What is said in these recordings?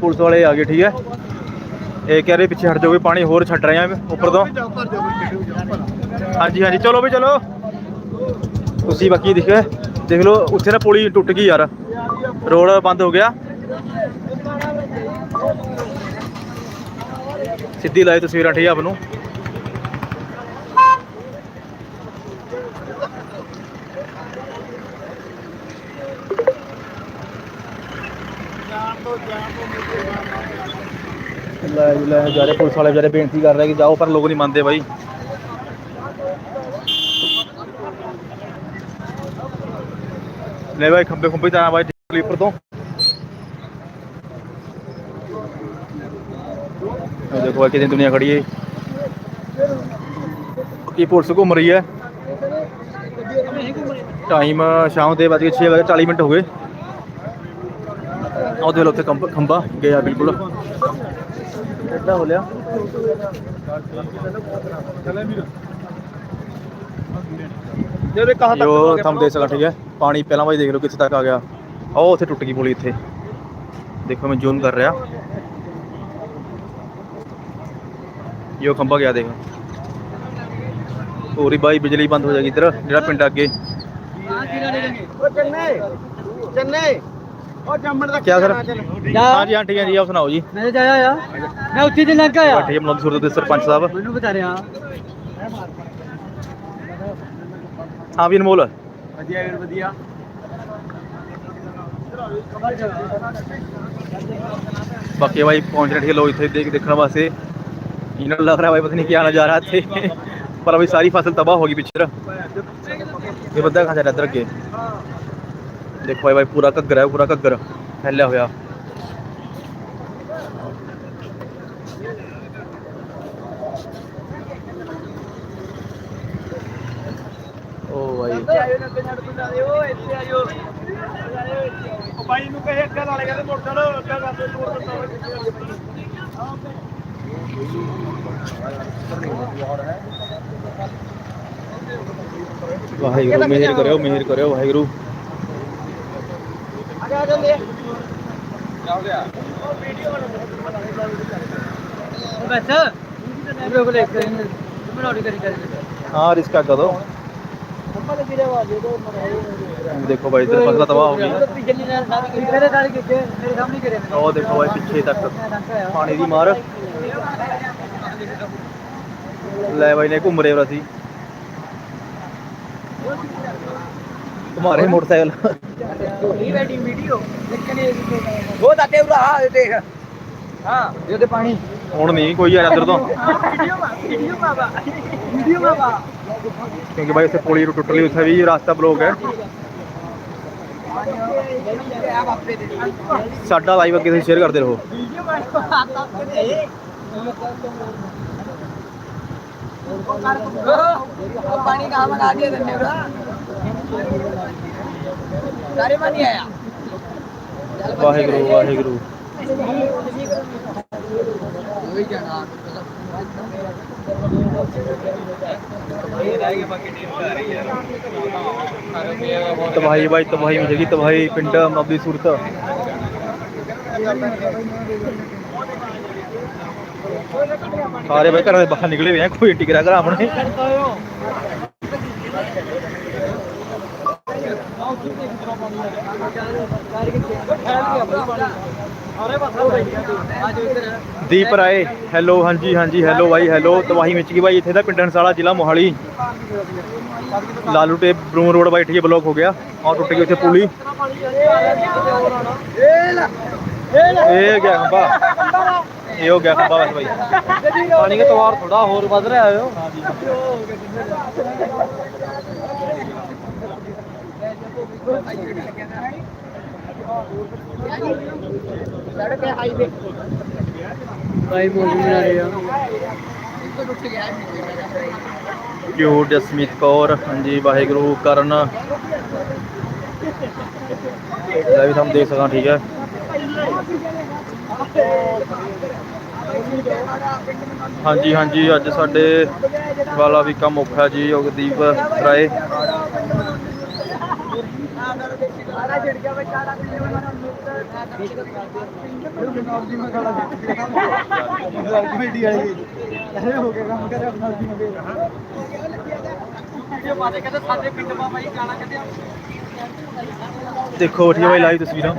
Police ਵਾਲੇ ਆ ਗਏ, ਠੀਕ ਹੈ? ਇਹ ਕਹਿ ਰਹੇ ਪਿੱਛੇ ਹਟ ਜਾਓਗੇ ਪਾਣੀ ਹੋਰ ਛੱਡ ਰਹੇ ਆ ਉੱਪਰ ਤੋਂ। ਹਾਂਜੀ ਹਾਂਜੀ, ਚਲੋ ਵੀ ਚਲੋ। ਤੁਸੀਂ ਬਾਕੀ ਦੇਖਿਆ ਦੇਖ ਲਓ, ਉੱਥੇ ਨਾ ਪੁਲੀ ਟੁੱਟ ਗਈ ਯਾਰ। ਰੋਡ ਬੰਦ ਹੋ ਗਿਆ। ਸਿੱਧੀ ਲਾਈ ਤਸਵੀਰਾਂ, ਠੀਕ ਆ ਆਪ ਨੂੰ। ਲੈ ਜੀ ਲੈ ਜਾ ਰਹੇ ਪੁਲਿਸ ਵਾਲੇ ਵਿਚਾਰੇ ਬੇਨਤੀ ਕਰ ਰਹੇ ਕਿ ਜਾਓ ਪਰ ਲੋਕ ਨਹੀਂ ਮੰਨਦੇ ਬਾਈ। ਲੈ ਬਾਈ ਖੰਬੇ ਖੰਬੇ ਤਾਂ ਬਾਈ ਸਲੀਪਰ ਤੋਂ। ਇਹ ਦੇਖੋ ਇਹ ਕਿੰਨੀ ਦੁਨੀਆ ਖੜੀ ਹੈ ਕੀ ਪੁਲਿਸ ਘੁੰਮ ਰਹੀ ਹੈ। ਟਾਈਮ ਸ਼ਾਮ ਦੇ ਵੱਜ ਕੇ 6 ਵਜੇ 40 ਮਿੰਟ ਹੋ ਗਏ ਆਹ ਦੇ ਲੋ ਉੱਥੇ ਖੰਭਾ ਖੰਭਾ ਗਿਆ ਬਿਲਕੁਲ ਕਿੱਦਾਂ ਹੋ ਲਿਆ ਜਿਹੜੇ ਕਹਾਂ ਤੱਕ ਜੋ ਤੁਮ ਦੇਖ ਸਕਾ ਠੀਕ ਹੈ ਪਾਣੀ ਪਹਿਲਾਂ ਵਾਈ ਦੇਖ ਲਓ ਕਿੱਥੇ ਤੱਕ ਆ ਗਿਆ ਉਹ ਉੱਥੇ ਟੁੱਟ ਗਈ ਪੁਲੀ ਇੱਥੇ ਦੇਖੋ ਮੈਂ ਜ਼ੂਮ ਕਰ ਰਿਹਾ ਇਹ ਖੰਭਾ ਗਿਆ ਦੇਖ ਪੂਰੀ ਬਾਈ ਬਿਜਲੀ ਬੰਦ ਹੋ ਜਾਏਗੀ ਇੱਧਰ ਜਿਹੜਾ ਪਿੰਡ ਅੱਗੇ ਉਹ ਚੰਨੇ ਚੰਨੇ ਉਹ ਜੰਮਣ ਦਾ ਕਿਆ ਸਰ ਜਾ ਹਾਂਜੀ ਹਾਂ ਠੀਕ ਹੈ ਜੀ ਆਪ ਸੁਣਾਓ ਜੀ ਮੈਂ ਜਾਇਆ ਆ ਮੈਂ ਉੱਥੇ ਦੇ ਲੰਘ ਆਇਆ ਬੈਠੇ ਮਨੋਦ ਸੁਰਤ ਦੇ ਸਰਪੰਚ ਸਾਹਿਬ ਮੈਨੂੰ ਬਤਾ ਰਿਹਾ ਹਾਂ ਵੀ ਅਨਮੋਲ ਵਧੀਆ ਵੀਰ ਵਧੀਆ ਬਾਕੀ ਭਾਈ ਪਹੁੰਚ ਰਹੇ ਠੀਕ ਹੈ ਲੋਕ ਇੱਥੇ ਦੇਖ ਦੇਖਣ ਵਾਸਤੇ ਇਹਨਾਂ ਨੂੰ ਲੱਗ ਰਿਹਾ ਭਾਈ ਪਤਾ ਨਹੀਂ ਕੀ ਨਜ਼ਾਰਾ ਇੱਥੇ ਪਰ ਅਭੀ ਸਾਰੀ ਫਸਲ ਤਬਾਹ ਹੋ ਗਈ ਪਿੱਛੇ ਇਹ ਬੰਦਾ ਕਹਾਂ ਜਾ ਰਿਹਾ ਇੱਧਰ ਅੱਗੇ ਦੇਖੋ ਭਾਈ ਭਾਈ ਪੂਰਾ ਘੱਗਰ ਹੈ, ਪੂਰਾ ਘੱਗਰ ਫੈਲਿਆ ਹੋਇਆ। ਓ ਭਾਈ ਉਹ ਬਾਈ। ਨੂੰ ਕਹੇ ਅੱਗਾ ਨਾਲੇ ਕਹਿੰਦੇ ਮੋਟਰਸਾਈਕਲ ਅੱਗਾ ਕਰਦੇ ਦੂਰ ਵਾਹਿਗੁਰੂ, ਮਿਹਰ ਕਰਿਓ ਮਿਹਰ ਕਰਿਓ, ਵਾਹਿਗੁਰੂ। ਆ ਜਾ ਜਲਦੀ ਬਸ ਵੀਡੀਓ ਕੋਲ ਇੱਕ ਬਣਾਉਣੀ ਕਰੀ ਕਰੀ ਹਾਂ ਰਿਸਕਾ ਕਦੋਂ? ਅੰਮਾ ਦੇ ਵੀਰੇ ਵਾਜੇ ਤੋਂ ਮਰਾਏ ਦੇਖੋ ਭਾਈ ਇੱਧਰ ਫਸਲ ਤਬਾਹ ਹੋ ਗਈ। ਉਹ ਦੇਖੋ ਭਾਈ ਪਿੱਛੇ ਤੱਕ। ਪਾਣੀ ਦੀ ਮਾਰ। ਲੈ ਬਾਈ ਨੇ ਘੁੰਮ ਰਹੇ ਵਰਾ ਸੀ ਤੁਹਾਰੇ ਮੋਟਰਸਾਈਕਲ। ਵੈਡਿੰਗ ਵੀਡੀਓ ਦੇਖਣੇ ਉਹ ਤਾਂ ਤੇ ਉਰਾ ਦੇਖ। ਹਾਂ। ਇਹਦੇ ਪਾਣੀ। ਹੁਣ ਨਹੀਂ ਕੋਈ ਯਾਰ ਅੰਦਰ ਤੋਂ। ਵੀਡੀਓ ਮਾ ਵੀਡੀਓ ਬਾਬਾ ਵੀਡੀਓ ਬਾਬਾ ਕਿਉਂਕਿ ਭਾਈ ਉੱਥੇ ਪੁਲੀ ਟੁੱਟ ਲਈ ਉੱਥੇ ਵੀ ਰਾਸਤਾ ਬਲੌਕ ਹੈ। ਸਾਡਾ ਲਾਈਵ ਅੱਗੇ ਤੁਸੀਂ ਸ਼ੇਅਰ ਕਰਦੇ ਰਹੋ। ਪਾਣੀ ਕਹਾਂ ਮੰਗਾ ਦਿਆ ਤੰਨੇ ਉਰਾ ਸਾਰੇ ਮਾ ਆਇਆ ਵਾਹਿਗੁਰੂ ਵਾਹਿਗੁਰੂ ਉਹੀ ਜਾਣਾ ਤਬਾਹੀ ਬਾਈ ਤਬਾਹੀ ਮਚੇਗੀ ਤਬਾਹੀ ਪਿੰਡ ਮਬਦੀ ਸੂਰਤ ਸਾਰੇ ਬਾਈ ਘਰਾਂ ਦੇ ਬਾਹਰ ਨਿਕਲੇ ਹੋਏ ਆ ਕੋਈ ਟਿਕਰਾ ਘਰ ਆਪਣੇ ਦੀਪ ਰਾਏ ਹੈਲੋ ਹਾਂਜੀ ਹਾਂਜੀ ਹੈਲੋ ਬਾਈ ਹੈਲੋ ਤਬਾਹੀ ਮਚ ਬਾਈ, ਇੱਥੇ ਦਾ ਪਿੰਡ ਹੰਸਾਲਾ ਜ਼ਿਲ੍ਹਾ ਮੋਹਾਲੀ। ਲਾਲੂ ਟੇ ਬਰੂਮ ਰੋਡ ਬਾਈ ਠੀਕ ਬਲੌਕ ਹੋ ਗਿਆ। ਔਰ ਟੁੱਟ ਗਈ ਉੱਥੇ ਪੁਲੀ। ਇਹ ਗਿਆ ਖੰਭਾ। ਇਹ ਹੋ ਗਿਆ ਖੰਭਾ ਬਸ ਬਾਈ। ਪਾਣੀ ਦਾ ਤਵਾਰ ਥੋੜਾ ਹੋਰ ਵੱਧ ਰਿਹਾ ਹੈ। ਸੜਕ ਹੈ ਹਾਈਵੇ ਭਾਈ ਬੋਲ ਨਹੀਂ ਆ। ਰਿਹਾ ਜਸਮੀਤ ਕੌਰ, ਹਾਂਜੀ, ਵਾਹਿਗੁਰੂ ਕਰਨ। ਇਹ ਵੀ ਤੁਹਾਨੂੰ ਦੇਖ ਸਕਾਂ, ਠੀਕ ਹੈ। ਹਾਂਜੀ ਹਾਂਜੀ, ਅੱਜ ਸਾਡੇ ਵਾਲਾ ਵੀ ਕੰਮ ਔਖਾ ਜੀ ਯੋਗਦੀਪ ਰਾਏ। ਛਿੜ ਗਿਆ ਵਿਚਾਰਾ ਕਮੇਟੀ ਵਾਲੀ ਇਹ ਹੋ ਗਿਆ ਕੰਮ ਕਰਿਆ ਬਣਾ ਦੀ ਮਗੇ ਵੀਡੀਓ ਪਾਦੇ ਕਹਿੰਦੇ ਸਾਡੇ ਪਿੰਡ ਮਾ ਬਾਈ ਗਾਣਾ ਕਹਿੰਦੇ ਦੇਖੋ ਠੀਕ ਬਾਈ ਲਾਈਵ ਤਸਵੀਰਾਂ।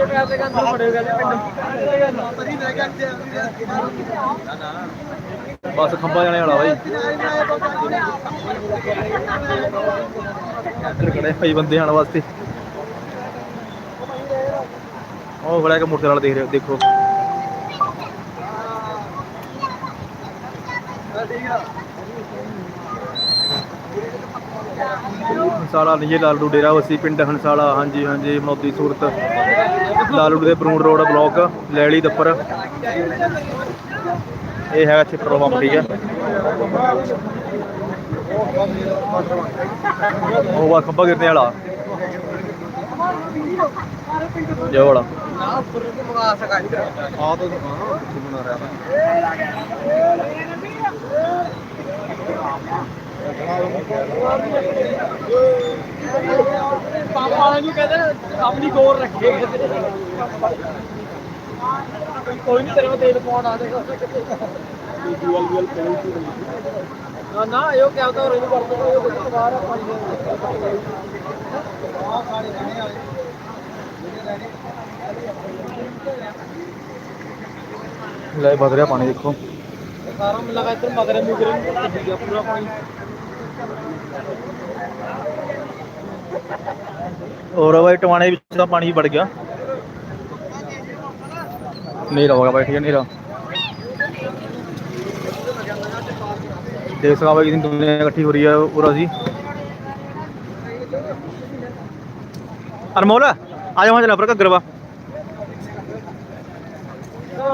ਪੈਸੇ ਕਹਿੰਦੇ ਬੜੇ ਗੱਲ ਬਸ ਖੰਭਾ ਜਾਣੇ ਵਾਲਾ ਬਾਈ। ਇੱਧਰ ਖੜੇ ਭਾਈ ਬੰਦੇ ਆਣ ਵਾਸਤੇ। ਉਹ ਖੜਾ ਇੱਕ ਮੋਟਰ ਵਾਲਾ ਦੇਖ ਰਹੇ, ਦੇਖੋ। ਹੰਸਾਲਾ ਨਹੀਂ ਲਾਲੂ ਡੇਰਾ ਵਸੀ, ਪਿੰਡ ਹੰਸਾਲਾ, ਹਾਂਜੀ ਹਾਂਜੀ ਮਨੋਦੀ ਸੂਰਤ। ਲਾਲੂ ਦੇ ਬਰੂਨ ਰੋਡ ਬਲਾਕ, ਲੈਲੀ ਦੱਪਰ ਇਹ ਹੈਗਾ ਇੱਥੇ ਪੈਟਰੋਲ ਠੀਕ ਹੈ। ਉਹ ਵਾ ਖੱਬਾ ਗਿਰਨੇ ਵਾਲਾ। ਜੋ ਵਾਲਾ। ਆ ਤਾਂ ਹਾਂ ਕਿੱਥੇ ਰਿਹਾ ਪਾਪਾ ਨੂੰ ਕਹਿੰਦੇ, ਆਪਣੀ ਗੌਰ ਰੱਖੇ। ਕੋਈ ਨਹੀਂ ਤੇਰੇ ਤੇਲ ਪਾਉਣ ਆ ਜਾਏਗਾ। ਨਾ ਨਾ ਇਹ ਕਿਹਾ ਤਾਂ ਰੋਜ਼ ਵਰਤੋਂ ਇਹ ਕੁਝ ਬਾਹਰ ਆ ਪਾਣੀ ਲੈ ਵਧ ਰਿਹਾ ਪਾਣੀ ਦੇਖੋ। ਸਾਰਾ ਮਿਲ ਲਗਾ ਇੱਧਰ ਮਗਰੇ ਮੁਗਰੇ ਭੱਜ ਗਿਆ ਪੂਰਾ ਪਾਣੀ। ਔਰ ਬਾਈ ਟਵਾਣੇ ਵਿੱਚ ਤਾਂ ਪਾਣੀ ਵੜ ਗਿਆ। ਨੇਰਾ ਹੋ ਗਿਆ ਬਾਈ, ਠੀਕ ਹੈ ਨੇਰਾ ਦੇਖ ਸਕਾ ਬਾਈ, ਕਿੰਨੀ ਦੁਨੀਆ ਇਕੱਠੀ ਹੋ ਰਹੀ ਹੈ ਪੂਰਾ ਜੀ। ਅਨਮੋਲ ਆ ਜਾ ਮੈਂ ਚਲਾ ਪਰ ਘੱਗਰ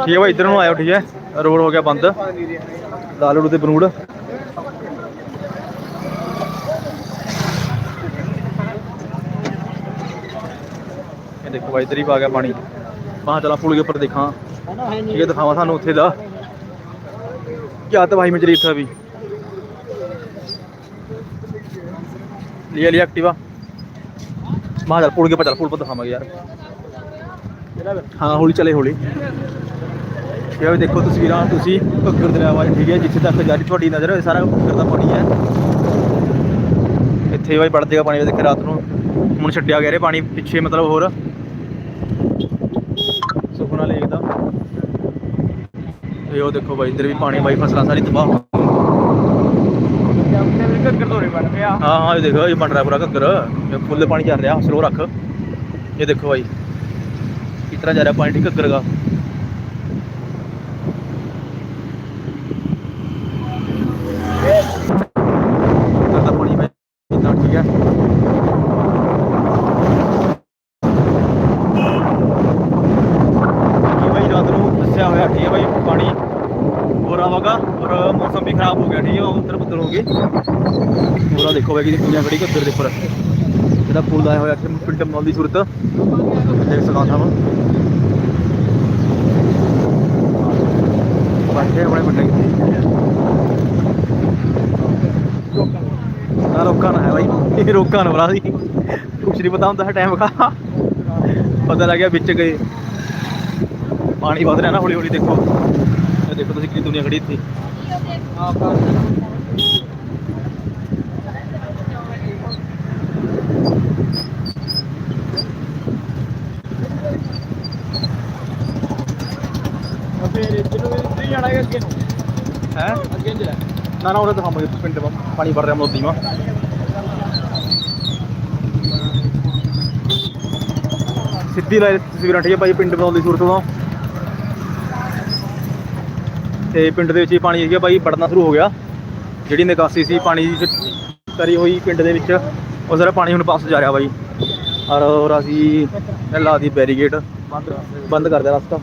ਠੀਕ ਹੈ ਬਾਈ, ਇੱਧਰ ਨੂੰ ਆਇਓ, ਠੀਕ ਹੈ। ਰੋਡ ਹੋ ਗਿਆ ਬੰਦ। ਲਾਲੂ ਤੇ ਬਨੂੜ। ਇਹ ਦੇਖੋ ਬਾਈ, ਇੱਧਰ ਹੀ ਪਾ ਗਿਆ ਪਾਣੀ। ਮਾਂ ਚਲਾ ਪੁਲ ਦੇ ਉੱਪਰ ਦੇਖਾਂ। ਠੀਕ ਦਿਖਾਵਾਂ ਤੁਹਾਨੂੰ ਉੱਥੇ ਦਾ। ਕੀ ਤਬਾਹੀ ਮਚ ਇੱਥੇ ਵੀ। ਲਿਆ ਲਿਆ ਐਕਟਿਵਾ ਮਾਂ ਚਲ, ਪੁਲ ਕੇ ਉੱਪਰ ਪੁਲ ਪਰ ਦਿਖਾਵਾਂਗੇ ਯਾਰ। ਹਾਂ, ਹੌਲੀ ਚਲੇ, ਹੌਲੀ। ਇਹ ਵੀ ਦੇਖੋ ਤਸਵੀਰਾਂ, ਤੁਸੀਂ ਘੱਗਰ ਦਰਿਆ ਵੱਲ, ਠੀਕ ਹੈ, ਜਿੱਥੇ ਤੱਕ ਜਾਰੀ ਤੁਹਾਡੀ ਨਜ਼ਰ ਇਹ ਸਾਰਾ ਘੱਗਰ ਦਾ ਪਾਣੀ ਹੈ। ਇੱਥੇ ਬਾਈ ਵੜ ਪਾਣੀ ਦੇਖ ਰਾਤ ਨੂੰ। ਹੁਣ ਛੱਡਿਆ ਗਿਆ ਰੇ ਪਾਣੀ ਪਿੱਛੇ, ਮਤਲਬ ਹੋਰ। ਸੁਖਨਾ ਲੇਕ ਦਾ। ਇਹ ਉਹ ਦੇਖੋ ਬਾਈ ਇੱਧਰ ਵੀ ਪਾਣੀ ਬਾਈ ਫਸਲਾਂ ਸਾਰੀ ਤਬਾਹ ਹੋ ਆਪਣੇ ਵੀ ਘੱਗਰ ਧੋਰੇ ਬਣ ਪਿਆ ਹਾਂ ਹਾਂ ਇਹ ਦੇਖੋ ਇਹ ਬਣ ਰਿਹਾ ਪੂਰਾ ਘੱਗਰ। ਇਹ ਫੁੱਲ ਪਾਣੀ ਚੱਲ ਰਿਹਾ ਸਲੋ ਰੱਖ। ਇਹ ਦੇਖੋ ਬਾਈ ਕਿਸ ਤਰ੍ਹਾਂ ਜਾ ਰਿਹਾ ਪਾਣੀ ਠੀਕ ਘੱਗਰ ਦਾ ਘੱਗਰ ਦਾ ਪਾਣੀ ਬਾਈ ਕਿੰਨਾ ਠੀਕ ਹੈ ਬਾਕੀ ਬਾਈ ਰਾਤ ਨੂੰ ਦੱਸਿਆ ਹੋਇਆ ਠੀਕ ਹੈ ਬਾਈ ਪਾਣੀ ਹੋਰ ਆਵਾਗਾ ਔਰ ਮੌਸਮ ਵੀ ਖਰਾਬ ਹੋ ਗਿਆ, ਠੀਕ ਹੈ ਉੱਧਰ ਬੱਦਲ ਹੋ ਗਏ। ਪੂਰਾ ਦੇਖੋ ਬਾਈ ਕਿ ਦੁਨੀਆ ਖੜੀ ਘੱਗਰ ਦੇ ਉੱਪਰ ਜਿਹੜਾ ਪੁਲ ਆਇਆ ਹੋਇਆ, ਇੱਥੇ ਪਿੰਡ ਮਨੌਲ ਦੀ ਸੂਰਤ। ਦੇਖ ਸਕਾ ਸਾਹਿਬ ਬੈਠੇ ਆਪਣੇ ਪਿੰਡ ਕਿੱਥੇ ਨਾ ਰੋਕਾ ਨਾ ਹੈ ਬਾਈ। ਇਹ ਰੋਕਾ ਨਾ ਬਰਾ ਸੀ। ਕੁਛ ਨਹੀਂ ਪਤਾ ਹੁੰਦਾ ਹੈ ਟਾਈਮ ਦਾ। ਪਤਾ ਲੱਗਿਆ ਵਿੱਚ ਗਏ। ਪਾਣੀ ਵਧ ਰਿਹਾ ਨਾ ਹੌਲੀ ਹੌਲੀ ਦੇਖੋ ਦੇਖੋ ਤੁਸੀਂ ਕਿੰਨੀ ਦੁਨੀਆ ਖੜੀ ਇੱਥੇ। ਹੈ? ਅੱਗੇ ਨੂੰ ਨਾ ਨਾ ਉਹਦੇ ਦਿਖਾਵਾਂਗੇ ਪਿੰਡ ਪਾਣੀ ਭਰ ਰਿਹਾ ਮੋਦੀ ਮਾ ਸਿੱਧੀ ਲਾਈਨ ਤਸਵੀਰਾਂ ਠੀਕ ਹੈ ਭਾਈ, ਪਿੰਡ ਬਣਾਉਣ ਦੀ ਸੂਰਤ ਤੋਂ। ਤੇ ਪਿੰਡ ਦੇ ਵਿੱਚ ਹੀ ਪਾਣੀ ਹੈਗਾ ਭਾਈ ਵੜਨਾ ਸ਼ੁਰੂ ਹੋ ਗਿਆ। ਜਿਹੜੀ ਨਿਕਾਸੀ ਸੀ, ਪਾਣੀ ਦੀ ਕਰੀ ਹੋਈ ਪਿੰਡ ਦੇ ਵਿੱਚ, ਉਹ ਸਾਰਾ ਪਾਣੀ ਹੁਣ ਪਾਸ ਜਾ ਰਿਹਾ ਬਾਈ। ਔਰ ਔਰ ਅਸੀਂ ਲਾ ਦੀ ਬੈਰੀਗੇਟ ਬੰਦ ਬੰਦ ਕਰ ਦਿਆ ਰਸਤਾ।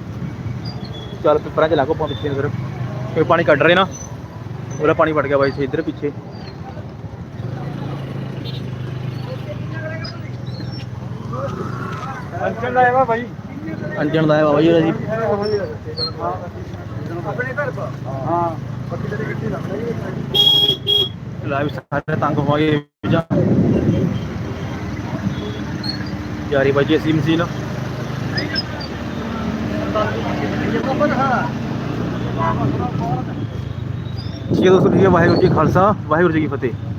ਚੱਲ ਪੇਪਰਾਂ ਚ ਲਾਗੋ ਪਾ ਪਿੱਛੇ ਨੂੰ ਫਿਰ ਕੋਈ ਪਾਣੀ ਕੱਢ ਰਹੇ ਨਾ। ਉਹਦਾ ਪਾਣੀ ਵੜ ਗਿਆ ਬਾਈ ਇੱਥੇ ਇੱਧਰ ਪਿੱਛੇ। ਅੰਚਲ ਆਇਆ ਭਾਈ ਅੰਜਣ ਦਾ ਹੈ ਬਾਬਾ ਜੀ ਉਹਦਾ ਜੀ। ਆਪਣੇ ਘਰ ਪਾ ਹਾਂ ਪੱਕੀ ਤੇਰੀ ਗੱਡੀ ਲੱਗ ਲਾਈਵ ਸਾਰੇ ਤੰਗ ਹੋਵਾਂਗੇ ਜਾਂ। ਯਾਰੀ ਬਾਜੀ ਅਸੀਂ ਮਸ਼ੀਨ। ਜੀ ਦੋਸਤੋ ਜੀ ਵਾਹਿਗੁਰੂ ਜੀ ਖਾਲਸਾ, ਵਾਹਿਗੁਰੂ ਜੀ ਕੀ ਫਤਿਹ।